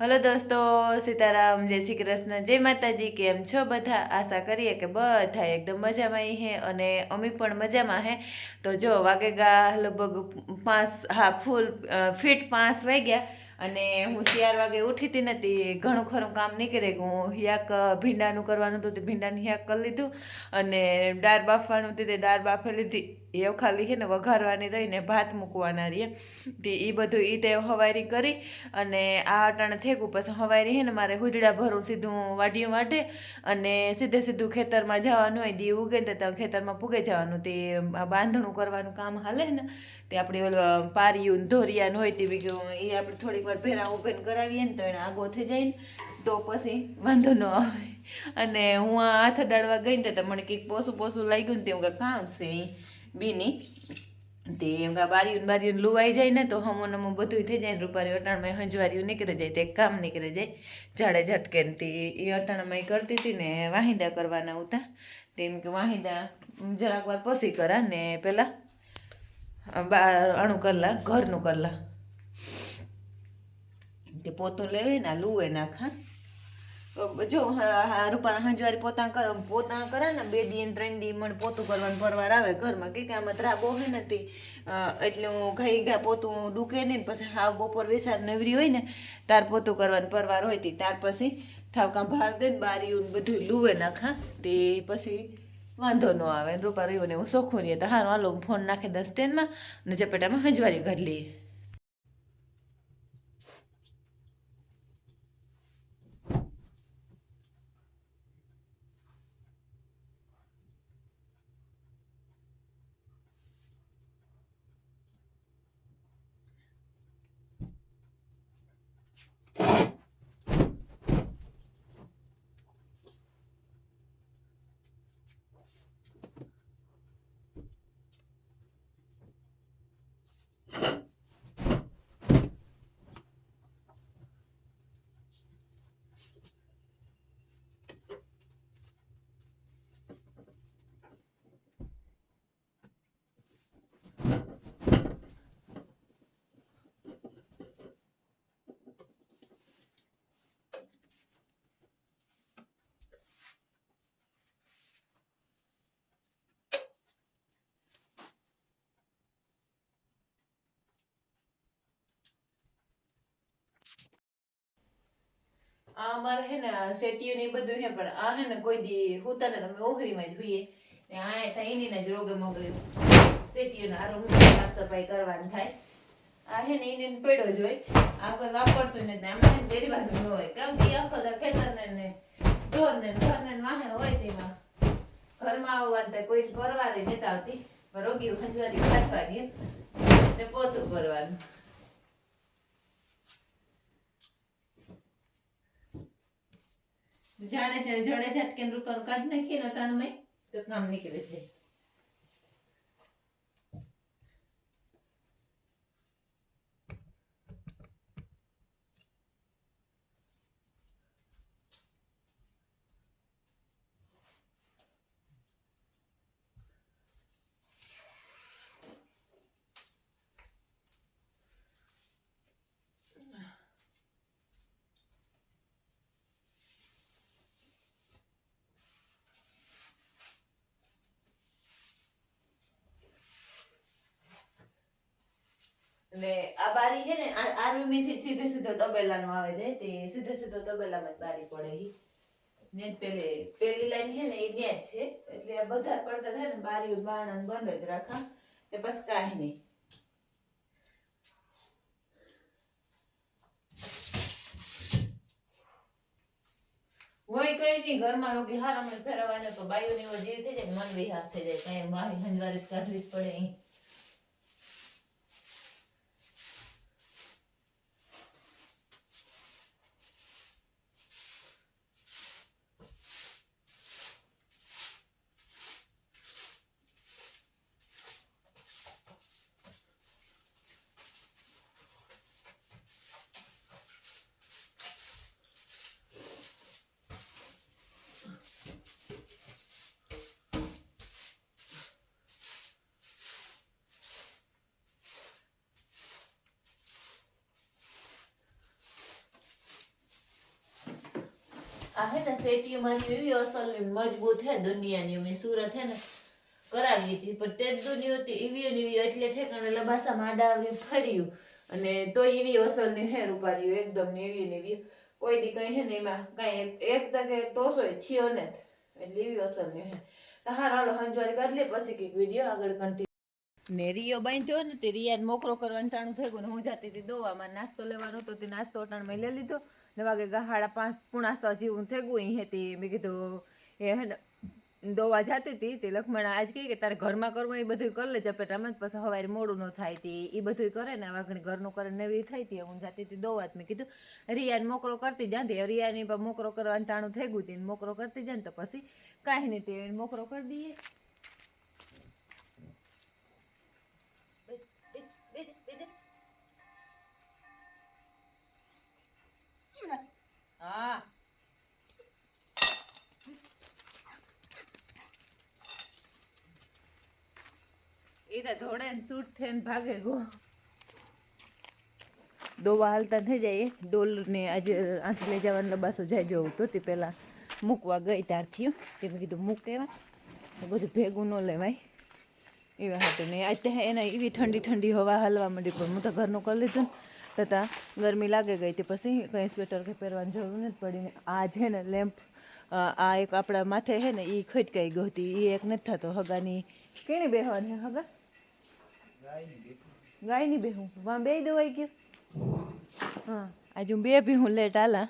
Hello દોસ્તો, સીતારામ, જય શ્રી કૃષ્ણ, જય માતાજી, કેમ છો બધા? આશા કરીએ કે બધા એકદમ મજામાં હે અને અમે પણ મજામાં હે. તો જો, વાગેગા લગભગ પાંચ, હા, ફૂલ ફીટ પાંચ વાગ્યા અને હું ચાર વાગે ઉઠીતી નથી ઘણું ખરું કામ નીકળે હું હિયાક ભીંડાનું કરવાનું હતું તે ભીંડાનું હિયાક કરી લીધું અને દાળ બાફવાનું હતું તે દાળ બાફી લીધી. એ ખાલી છે ને વઘારવાની રહીને ભાત મૂકવાના રહીએ તે એ બધું એ તે હવારી કરી અને આ અટાણે થેકું પછી હવારી છે ને મારે હુજડા ભરું સીધું વાઢ્યું વાઢે અને સીધે સીધું ખેતરમાં જવાનું હોય દી ઉગે તો ખેતરમાં પૂગે જવાનું. તે બાંધણું કરવાનું કામ હાલે ને તે આપણે ઓલું પારિયું ધોરિયાન હોય તે બી એ આપણે થોડીક વાર ભેરા ઉભેન કરાવીએ ને તો એને આગો થઈ જાય ને તો પછી વાંધો ન આવે. અને હું આ હાથ દાડવા ગઈ ને તો મને કંઈક પોસું પોસું લાગ્યું ને તે હું કે કામ છે બીની. તે એમ કે બારીયું બારીયું લુવાઈ જાય ને તો હમો નમો બધું થઈ જાય. રૂપારી અટાણમાં હંજવારીયું નીકળી જાય, તે કામ નીકળી જાય. ઝાડે ઝટકે તે એ અટાણમાં કરતી હતી ને વાહિંદા કરવાના હતા તેમ કે વાહિંદા, જરાક વાર પછી કરા ને બાર અણું કરલા, ઘરનું કરલા. તે પોતું લેવે ને લુવે નાખા. જો રૂપાના હંજવારી પોતા કર પોતા કરે ને, બે દી ત્રણ દી મને પોતું કરવાનું પરવાર આવે ઘરમાં. કે આમાં ધ્રાબો હોય નથી. એટલે હું ઘઈ ઘા પોતું ડૂકે નહીં પછી હા બપોર વિસાર નવરી હોય ને, તાર પોતું કરવાનું પરવાર હોય તે. ત્યાર પછી ઠાવકા ભાર દે ને બારીયું બધું લુવે નાખા તે પછી વાંધો ન આવે. રૂપા રહ્યું ને હું સોખું રહીએ તો હારું, હાલો ફોન નાખે દસ ટેનમાં, ને ચપેટામાં હંજવારી કાઢી આ અમારે હે ને સેટીઓ ને બધું હે પણ આ હે ને કોઈ દી હુતા ને તમે ઓહરીમાં જ હુઈએ. ને આ થાય એની જ રોગે મોગે સેટીઓ ને આ રૂમ સાફ સફાઈ કરવાની થાય. આ હે ને એને પડ્યો જ હોય. આ કોઈ વાપરતું ને આમાં હે તેરી બાજુ ન હોય. કેમ કે આ દા ખેતર ને ને ઢોર ને ઘર ને વાહે હોય તેમાં. ઘરમાં આવવાનું તો કોઈ પરવારે નતા આવતી. પણ રોગી હંજવારી કાઢવાની ને પોતું કરવાનું જાણે છે જડે ઝટકે રૂપિયા કાઢી નાખીએ ને અટાણમાં તો કામ નીકળે છે. એટલે આ બારી છે ને, આ આ રૂમી થી સીધે સીધો તબેલાનો આવે છે. તે સીધે સીધો તબેલામાં જ બારી પડે ને પેલે પેલી લાઈન છે ને, એ ન્યા જ છે. એટલે આ બધા પડતા થાય ને બારી બારણાં બંધ જ રાખા. તે બસ કાંઈ નહીં. હોય કઈ નહીં, ઘરમાં રોગી હારા, મને ફેરવાના તો બાયુની એવો જીવ થઈ જાય ને મન હાથ થઈ જાય. કઈ મારી હંજવારી જ કાઢવી જ પડે ઈ. આ હે ને સેટી મારી એવી અસલ મજબૂત હે દુનિયાની. અમે સુરત હે ને કરાવી હતી, પણ તે દુનિયા હતી એવી ને એવી એટલે ઠેકાણે લબાસા માડાવરી ફર્યું. અને તો એવી અસલ ને હે રૂપારીઓ એકદમ ને એવી ને કોઈ દી કઈ હે ને એમાં કઈ એક તકે ટોસો થયો ને એટલે એવી અસલની હે. તો હાર હાલો હંજવારી કાઢ લે પછી કંઈક વીડિયો આગળ કન્ટિન્યુ ને રિયો બાંધ્યો ને તે રિયાને મોકરો કરવાનું ટાણું થઈ ગયું ને હું જાતી હતી દોવામાં નાસ્તો લેવાનો હતો, તે નાસ્તો અટાણમાં લઈ લીધો. ને વાગે ગહાડા પાંચ પૂણા છ જેવું થઈ ગયું. અહીં હતી મેં કીધું, એ દોવા જાતી હતી તે લખમણ આજ કહી કે તારે ઘરમાં કરવું એ બધું કરી લે ચપેટામાં જ પછી સવારે મોડું ન થાય તે, એ બધું કરે ને વાઘણી ઘરનું કરે ને એવી થઈ હતી, હું જાતી હતી દોવા જ મેં કીધું, રિયાને મોકરો કરતી જાતી રિયાની મોકરો કરવાનું ટાણું થઈ ગયું હતી મોકરો કરતી જાય ને તો પછી કાંઈ નહીં તે મોકરો કરી દઈએ. હા. એ તો ધોડે ને સૂટ થઈને ભાગે ગો. દોવા હાલતા થઈ જાય. ડોલ ને આજે આથી લઈ જવાનું લબાસો જાય જવું તો તે પહેલાં મૂકવા ગઈ ત્યારથી મેં કીધું મૂક એવા. બધું ભેગું ન લેવાય. એવા હતું ને આજે એને એવી ઠંડી ઠંડી હવા હાલવા માંડી. પણ હું તો ઘરનું કરી લીધું તથા ગરમી લાગે ગઈ તે પછી કંઈ સ્વેટર કે પહેરવાની જરૂર નથી પડી ને આ છે ને લેમ્પ આ એક આપણા માથે છે ને એ ખટકાઈ ગઈ હતી. એ એક નથી થતો. હગાની કેણી બેહવાની હગા? ગાયની બેહું. વાં બે દવાઈ ગયું? હા. આજે હું બે બી હું લેટ આલા.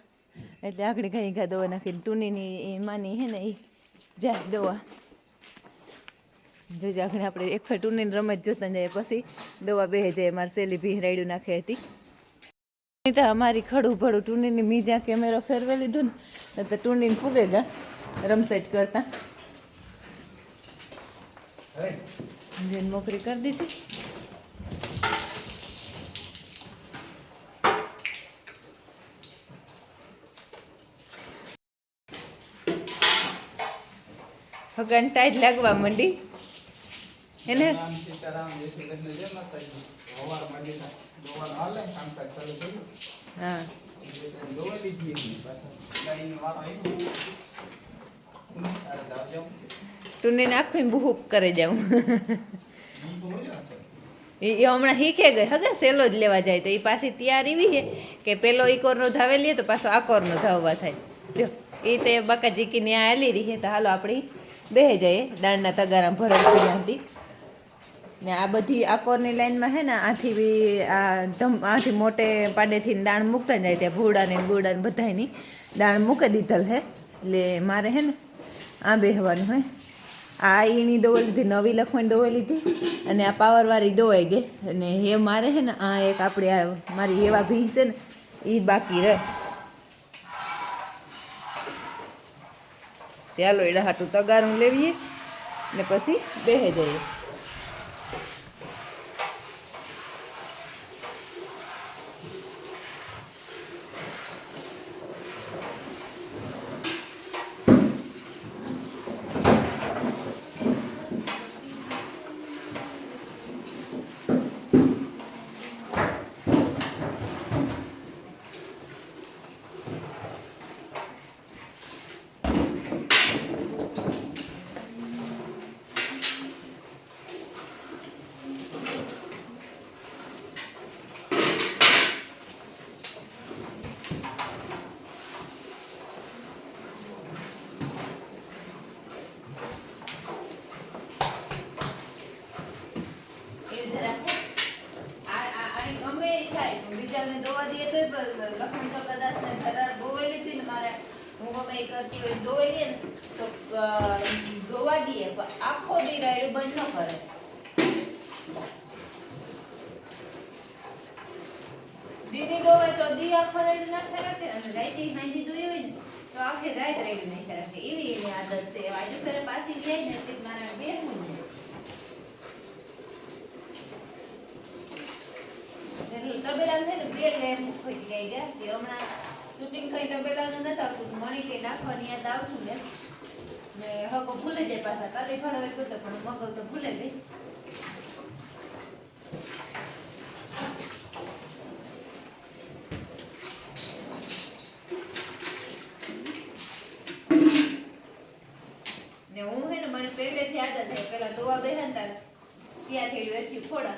એટલે આગળ ઘણી ઘા દવા નાખીને ટૂનીની એ માની હે ને એ જાય દવા. જોજે આગળ આપણે એક ફેર ટૂનીની રમત જોતા જાય. પછી દવા બે જાય. મારે સેલી ભી રાયડું નાખી હતી. તો અમારી ખડું ભડું ટૂનીની મીજા કેમેરો ફેરવી લીધું ને તો ટૂનીને પૂગે ગા રમસેજ કરતા. જેને નોકરી કરી દીધી. હગાન ટાઈટ લાગવા માંડી. એને? હા. તો આખું બુહુક કરે જાઉં એ હમણાં શીખે ગઈ. હગે સેલો જ લેવા જાય. તો એ પાછી તૈયાર એવી છે કે પેલો ઈકોરનો ધાવે લે તો પાછો આકોરનો ધાવવા થાય. જો એ તે બકા જીકીને આ હાલી રહી તો હાલો આપણે બેહે જઈએ. દાળના તગારા ભરેલ હતી ને આ બધી આકોરની લાઈનમાં હે ને, આથી બી આ ધમ, આથી મોટે પાડેથી દાણ મૂકતા જાય ત્યાં ભૂડાને ગુડાને ગુડા બધાની દાણ મૂકી દીધેલ હે, એટલે મારે હે ને આ બેહવાનું હે. આ ઈણી દોવા લીધી, નવી લખવાની દોવા લીધી અને આ પાવરવાળી દોવાઈ ગઈ. અને એ મારે છે ને, આ એક આપણે આ મારી એવા ભી છે ને એ બાકી રહે. ચાલો એટલે હાટું તગારું લેવીએ ને પછી બેહે જઈએ એ જ રાખે. આ- આ- આ ગમે એ થાય. બીજાને દોવા દઈએ તોય બ- લખમણ ચોકાદાસને ઘરાર દોવેલી હતી ને મારે. હું ગમે એ કરતી હોય લઈએ ને તો દોવા દઈએ આખો દી રાયડું બંધ ન કરે. દીની દોવાય તો દી આખો રાયડું ના રાખે અને રાઈતી હાંજી દોઈ હોય ને, તો આખી રાત રાયડું નાખે રાખે. એવી એની આદત છે. આજુ ફેરે પાછી જાય ને તે મારા બે હું મળી નાખવાની યાદ ભૂલે જાય મગવ તો ભૂલે ને હું હે ને મને પહેલેથી આદત છે. પેલા દોવા બેહન ત્યાં થેડ્યું એથી ફોડા.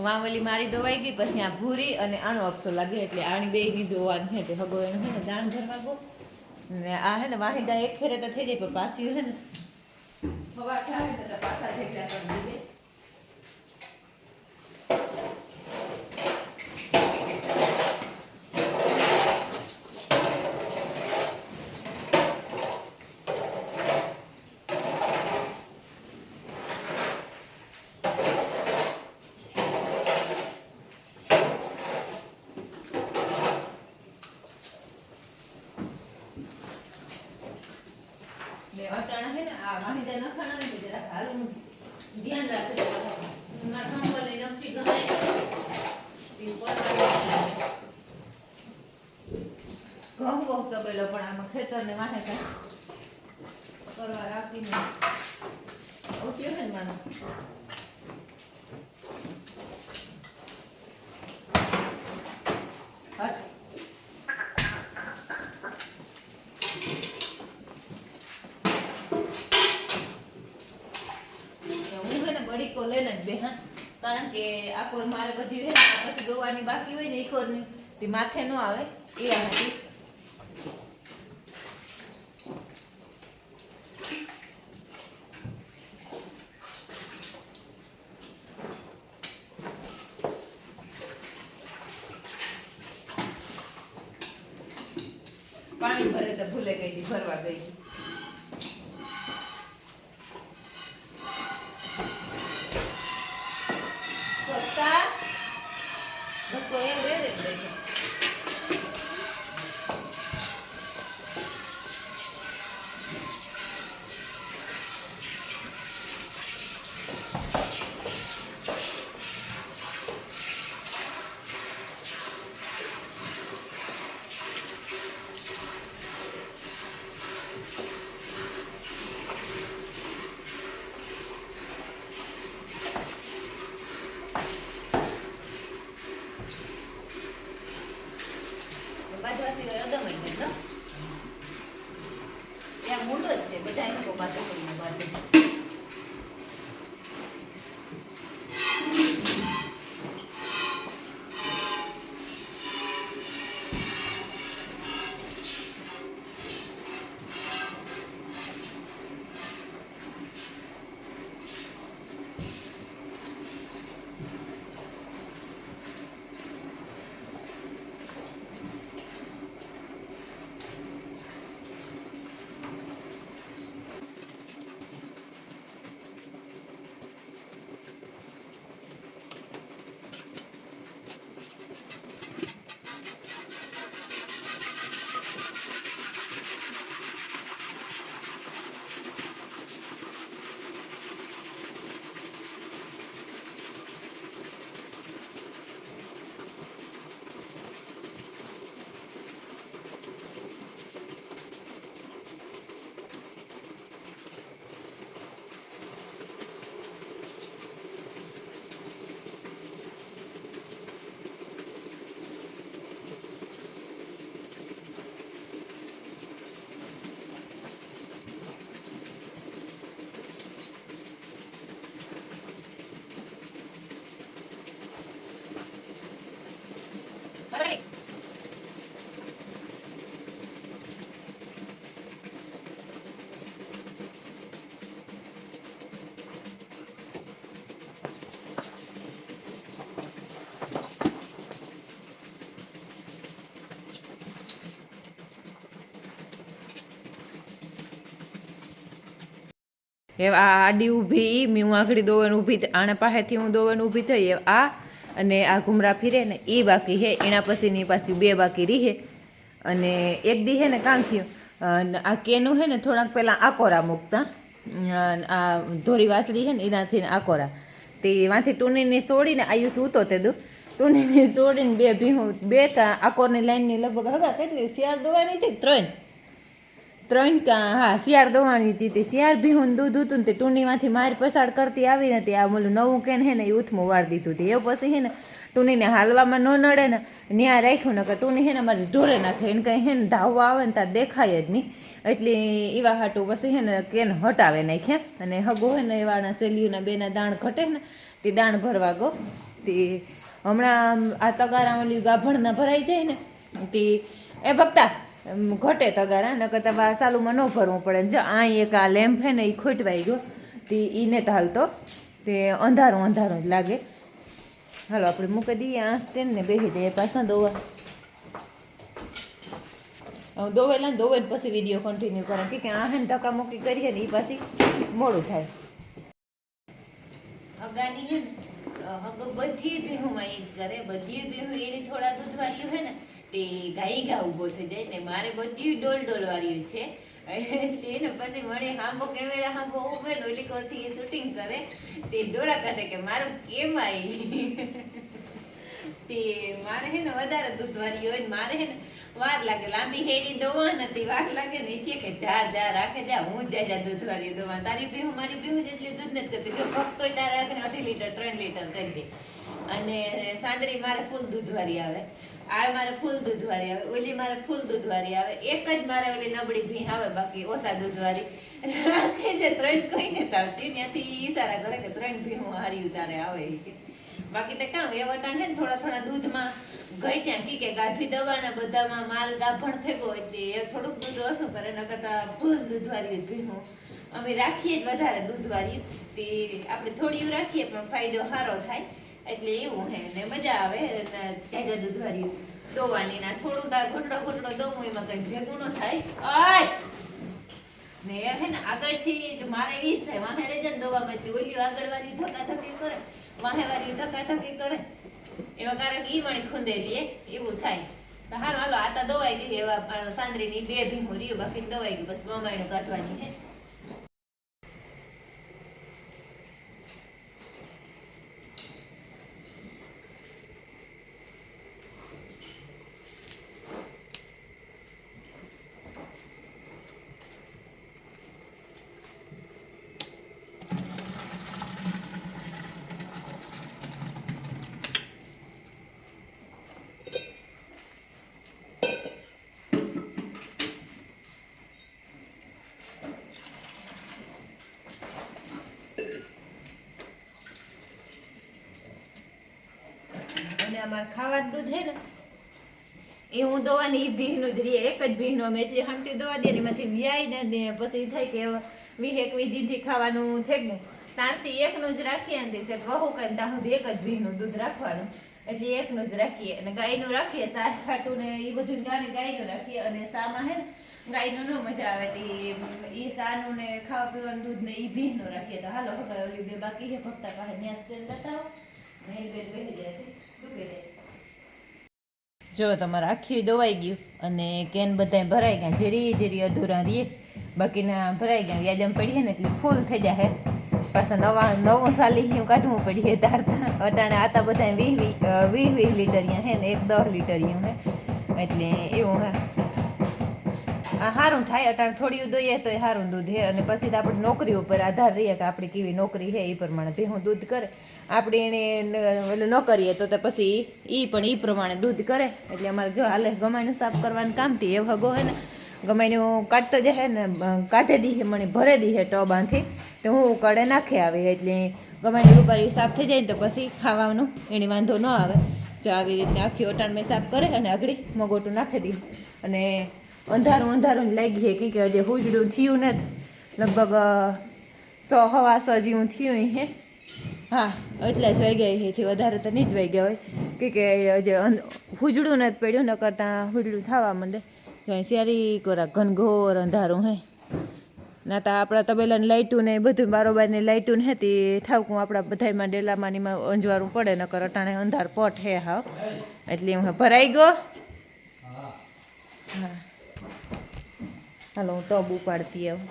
તો મામલી મારી દવાઈ ગઈ, પછી આ ભૂરી અને આનો હપ્તો લાગે એટલે આની બે ની દોવાનું છે તે હગો એનું છે ને દાન ભરવા ગો. ને આ હે ને વાહિદા એક ફેરે તો થઈ જાય, પણ પાછી હે ને. હવા ઠારે તો પાછા ઠેકડા કરી દઈએ ને અટાણા હે ને આ વાહિદા નખાણા હોય ને જરાક હાલું ધ્યાન રાખજો નખાણ પર લઈને નખી ગણાય એ પડવાનું. ઘઉં બહુ તબેલો પણ આમાં ખેતરને વાહે કાંઈ કરવા રાખીને ઉઠ્યો છે ને માનો હટ. હું ને જ બેહા, કારણ કે આ કોર મારે બધી છે પછી દોવાની બાકી હોય ને એ કોરની, તે માથે ન આવે એવા હતી. એ આ આડી ઊભી મેં હું આગળ દોવાનું ઊભી આના પાસેથી હું દોવાનું ઊભી થઈ આ અને આ ઘુમરા ફીરે ને એ બાકી હે, એના પછીની પાછી બે બાકી રહી અને એક દી હે ને કામ થયું આ કેનું હે ને થોડાક પહેલાં આકોરા મૂકતા આ ધોરી વાસળી છે ને એનાથી આકોરા. તે વાંથી ટૂનીને છોડીને આયુષ ઉતો તે દું. ટૂનીને છોડીને બે ભીહું, બે કા આકોરની લાઈનની લગભગ હગા કેટલી, શિયાળ દોવાની હતી ત્રણ ત્રણ હા, શિયાળ દોવાની હતી તે શિયાળ ભીહું દૂધ હતું ને તે ટૂંડીમાંથી મારી પસાર કરતી આવી નથી આ ઓલું નવું કેન હે ને એ ઉથમું વાર દીધું હતું. એ પછી હે ને ટૂનીને હાલવામાં ન નડે ને ન્યા રાખ્યું ને કે ટૂની હે ને મારી ઢોરે નાખે એને કંઈ હે ને ધાવવા આવે ને ત્યાં દેખાય જ નહીં. એટલે એવા હાટું પછી હે ને કેન હટાવે નાખ્યા અને હગો હે ને એવાના સેલ્યુના બેના દાણ ઘટે ને તે દાણ ભરવા ગો. તે હમણાં આ તગારા ઓલી ગાભણના ભરાઈ જાય ને તે, એ ભક્તા ઘટે તગારા ન કરતા સાલુમાં ન ભરવું પડે. જો આ એક આ લેમ્પ છે ને એ ખોટવાઈ ગયો. તે ઈને તો હાલતો. તે અંધારું અંધારું જ લાગે. હાલો, આપણે મૂકી દઈએ આ સ્ટેન્ડ ને બેસી જઈએ પાછા દોવા. દોવેલા ને દોવે પછી વીડિયો કન્ટિન્યુ કરે. કે આ હે ધક્કા મૂકી કરીએ ને એ પાછી મોડું થાય. અગાની હે ને બધી ઈ જ કરે. બધી ભેહું એની થોડા દૂધવાળીઓ હે ને તે ગાઈ ગા ઊભો થઈ જાય ને મારે બધી ડોલ ડોલ વાળી છે એને પછી મને હાંભો કેમેરા હાંભો ઉભે ને ઓલી એ શૂટિંગ કરે. તે ડોરા કાઢે કે મારું કેમ આવી? તે મારે હે ને વધારે દૂધવાળી હોય ને મારે હે ને વાર લાગે. લાંબી હેડી દોવા નથી વાર લાગે ને કે કે જા જા, રાખે, જા, હું જ, જા દૂધ વાળી દોવા તારી પીવું મારી પીવું જેટલી દૂધ નથી થતી. જો ભક્તો તારે રાખીને અઢી લીટર, ત્રણ લીટર કરી દે. અને સાંદરી મારે ફૂલ દૂધવાળી આવે. આ મારે ફૂલ દૂધવાળી આવે, ઓલી મારે ફૂલ દૂધવાળી આવે. એક જ મારે ઓલી નબળી ભી આવે, બાકી ઓછા દૂધવાળી જે ત્રણ ત્રણ ને તાવતી ત્યાંથી ઈશારા કરે કે ત્રણ ભીહું હારી ઉતારે આવે બાકી તો કામ, એ વટાણ છે ને થોડા થોડા દૂધમાં ગઈ ત્યાં કી કે ગાભી દવાના બધામાં માલ ગાભણ થઈ ગયો એટલે એ થોડુંક દૂધ ઓછું કરે એના કરતા ફૂલ દૂધવાળી ભીહું અમે રાખીએ જ વધારે દૂધવાળી તે આપણે થોડી રાખીએ, પણ ફાયદો સારો થાય. એટલે એવું હે, ને મજા આવે જાજા દૂધ વાળી દોવાની ના થોડું તાર ઘોટડો ઘોટડો દઉં એમાં કઈ ભેગું ન થાય. આય ને એ હે ને આગળથી જો મારે ઈ જ થાય, વાહે રેજે ને દવામાંથી ઓલી આગળવાળી ધકાધકી કરે વાહેવાળી ધકાધકી કરે. એવા કારણ ઈ વણી ખૂંદે લે એવું થાય. હાલો હાલો, આ તો દવાઈ ગઈ, એવા સાંદરીની બે ભીમું રહ્યું બાકી દવાઈ ગઈ, બસ ગમાયણું કાઢવાની છે અને અમારે ખાવાનું દૂધ હે ને, એ હું દોવાની એ ભીનું જ રીએ, એક જ ભીહનું અમે એટલી હાંકટી દવા દે એમાંથી વ્યાય ને પછી થાય કે એકવીસ દીથી ખાવાનું છે ને તારથી એકનું જ રાખીએ ને તે વહુ કરીને ત્યાં સુધી એક જ ભીનું દૂધ રાખવાનું. એટલે એકનું જ રાખીએ અને ગાયનું રાખીએ સાર ખાટું ને એ બધું ગાને ગાયનું રાખીએ અને સામાં હે ને ગાયનું ન મજા આવે તે એ સાનું ને ખાવા પીવાનું દૂધ ને એ ભીનું રાખીએ. તો હાલો ખબર ઓલી બે બાકી છે ભક્તા પાસે ન્યાસ કરી લેતા હો ને એ બે બેસી છે. જાય જો, તમારે આખી દોવાઈ ગયું અને કેન બધા ભરાઈ ગયા. જેરી જેરી અધૂરા રીએ બાકીના ભરાઈ ગયા. વ્યાજમ પડીએ ને એટલે ફૂલ થઈ જાય પાછા નવા, નવું સાલી હું કાઢવું પડીએ તારતા અટાણે આતા બધા વીસ વીસ વીસ વીસ લીટર હે ને એક દસ લીટર હે. એટલે એવું હે. સારું થાય, અટાણે થોડી દઈએ તો એ સારું દૂધ હે. અને પછી તો આપણે નોકરી ઉપર આધાર રહીએ કે આપણી કેવી નોકરી છે એ પ્રમાણે ભેહું દૂધ કરે. આપણે એને ઓલું ન કરીએ તો પછી એ પણ એ પ્રમાણે દૂધ કરે. એટલે અમારે જો હાલે ગમાયનું સાફ કરવાનું કામથી એ હગો હે ને. ગમાયનું કાઢતો હે ને કાઢે દીહે મને ભરે દીહે ટબાથી તો હું કડે નાખે આવે એટલે ગમાયની રૂપારી સાફ થઈ જાય ને તો પછી ખાવાનું, એને વાંધો ન આવે. જો આવી રીતે આખી ઓટાણ મેં સાફ કરે અને આગળ મગોટું નાખી દીધું અને અંધારું અંધારું જ લાગી છે કે હજી હુજડું થયું નથી. લગભગ સો હવા સો જેવું થયું હે. હા એટલા જ વાગ્યા એથી વધારે તો નહીં જ વાગ્યા હોય. કે કે હજી હુજડું નથી પડ્યું ન કરતાં હુજડું થવા માંડે. જો અહીં શિયારી કોરા ઘનઘોર અંધારું હે. ના તો આપણા તબેલાની લાઇટું ને બધું બારોબારની લાઇટું ને હતી થાવકું આપણા બધાયમાં ડેલામાં એમાં અંજવારું પડે નકર અટાણે અંધાર પટ હે હા એટલે હું ભરાઈ ગયો. હા. હાલો હું ટબ ઉપાડતી આવું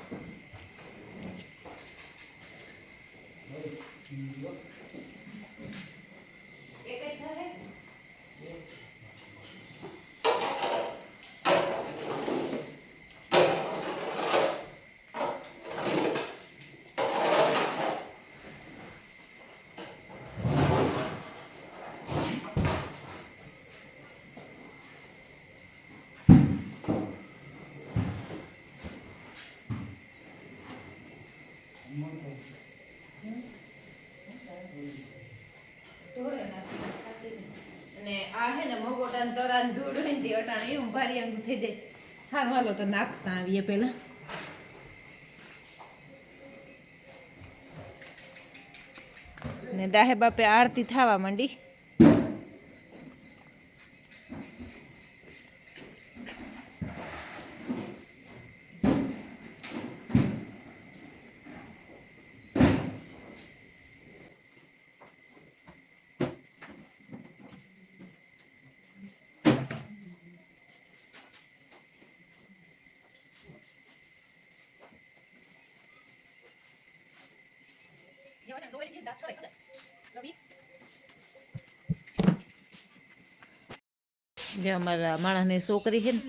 અને આ હે ને મગોટાને તરાને ધૂળ હોય ને તે અટાણે એવું ભારી આંગું થઈ જાય. સારું હાલો, તો નાખતા આવીએ પહેલાં. ને દાહે બાપે આરતી થવા માંડી. જે અમારા માણસની છોકરી છે ને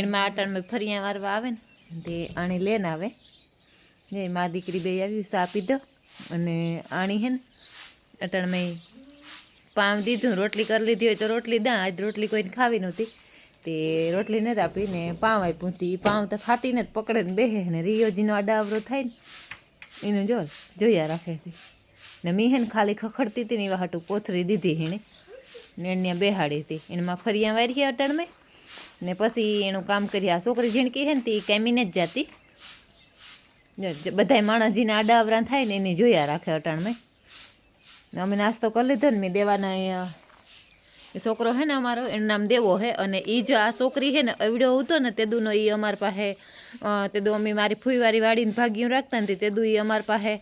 એમાં આટાણમાં ફરિયા વારવા આવે ને, તે આણી લેને આવે. જે મા દીકરી બે આવી, સા પીધો અને આણી છે ને અટાણમાં પામ દીધું, રોટલી કરી લીધી હોય તો રોટલી દા, આજ રોટલી કોઈને ખાવી નહોતી. તે રોટલી નથી આપીને પાઉં આપ્યું હતી પાવ તો ખાતી નથી પકડે ને બેહે ને રિયોજીનો આડાવરો થાય ને એનું જો, જોયા રાખે છે. ને મેં હેને ખાલી ખખડતી હતી ને એવા હાટું કોથરી દીધી એણે ને એને બેહાડી હતી. એનામાં ફરિયા વારી મેં ને પછી એનું કામ કરી, આ છોકરી જેને કહે ને તે કેમીને જ જાતી. બધાય માણસ જેને આડાવરા થાય ને એને જોયા રાખે અટાણમાં ને અમે નાસ્તો કરી લીધો ને મેં દેવાના એ છોકરો હે ને અમારો, એનું નામ દેવો હે. અને એ જો આ છોકરી હે ને એવડો હતો ને તે દૂનો એ અમારી પાસે અ, દો અમે મારી ફૂઈવારી વાળીને ભાગ્યું રાખતા ને તેદુ એ અમારી પાસે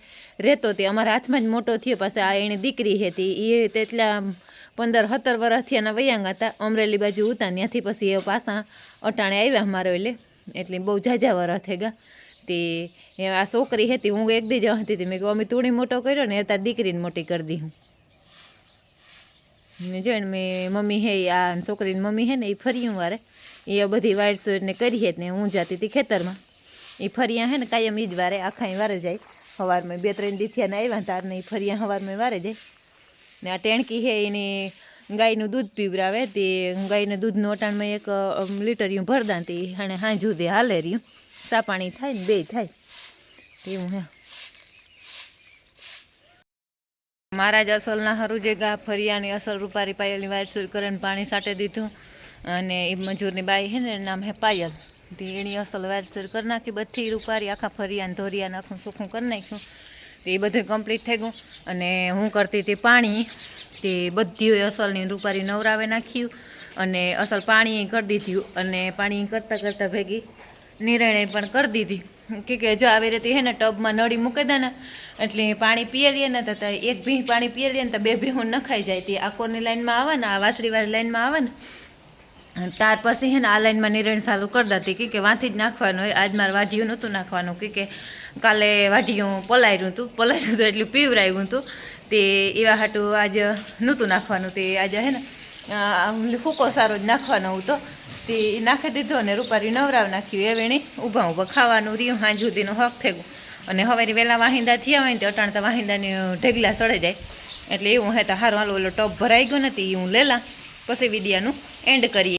રહેતો તે. અમારા હાથમાં જ મોટો થયો પાસે આ એની દીકરી હતી. એ તેટલા પંદર સત્તર વર્ષથી એના વયાંગ હતા. અમરેલી બાજુ ઉતા ત્યાંથી પછી એ પાછા અટાણે આવ્યા અમારો એટલે. એટલે બહુ ઝાઝા વરસ ગયા તે આ છોકરી હતી હું એક દી જ હતી મેં કહું અમે તૂણી મોટો કર્યો ને તાર દીકરીને મોટી કરી દી હું. ને જોઈને મેં મમ્મી હે આ છોકરીની મમ્મી હે ને એ ફર્યું વારે. એ બધી વાઇટ ને કરી હે ને હું જાતી હતી ખેતરમાં. એ ફરિયા હે ને કાયમ એ જ વારે, આખા વારે જાય. સવારમાં બે ત્રણ દીથિયાને આવ્યા તાર ને એ ફરિયા સવારમાં વારે જાય. ને આ ટેણકી છે એની ગાયનું દૂધ પીવરાવે. તે ગાયના દૂધનું ઓટાણમાં એક લીટરિયું ભરદાન તે અને હાંજ સુધી હાલે રહ્યું. સા પાણી થાય ને બે થાય. એવું હે. મારા જ અસલના હરું જે ગા ફરિયાની અસલ રૂપારી પાયેલી વાયર સુર કરીને પાણી સાટે દીધું. અને એ મજૂરની બાઈ હે ને નામ હે પાયલ. તે એની અસલ વાયર સુર કરી નાખી, બધી રૂપારી આખા ફરિયાને ધોરિયા આખું સુખું કરી નાખ્યું. તે એ બધું કમ્પ્લીટ થઈ ગયું. અને હું કરતી હતી પાણી. તે બધી અસલની રૂપારી નવરાવે નાખ્યું. અને અસલ પાણી કરી દીધું. અને પાણી કરતાં કરતાં ભેગી નિર્ણય પણ કરી દીધી. કે કે જો આવી રીતે હે ને, ટબમાં નળી મૂકી દે ને, એટલે પાણી પીએ લઈએ ને, તો એક ભીહ પાણી પીએ લઈએ ને, તો બે ભીહું નખાઈ જાય. તે આકોરની લાઈનમાં આવે ને, આ વાસળીવાળી લાઈનમાં આવે ને ત્યાર પછી હે ને આ લાઈનમાં નિરણ ચાલુ કરી દેતી કે વાંથી જ નાખવાનું હોય. આજ મારે વાઢિયું નહોતું નાખવાનું કે કાલે વાઢિયું પલાયરું હતું. પલાયરું હતું એટલું પીવરાયું હતું. તે એવા હાટું આજ નહોતું નાખવાનું. તે આજે હે ને ફૂકો સારો જ નાખવાનો હતો. તે નાખી દીધો અને રૂપારી નવરાવ નાખ્યું. એ વેણી ઊભા ઊભા ખાવાનું રહ્યું. હાંજ સુધીનું હક થઈ ગયું. અને હવે વહેલા વાહિંદા થયા હોય ને તો અટાણતા વાહિંદાની ઢગલા સડે જાય. એટલે એવું હે તો હારું. હાલો, ઓલો ટપ ભરાઈ ગયો નથી એ હું લેલા. પછી વિડિયાનું એન્ડ કરીએ.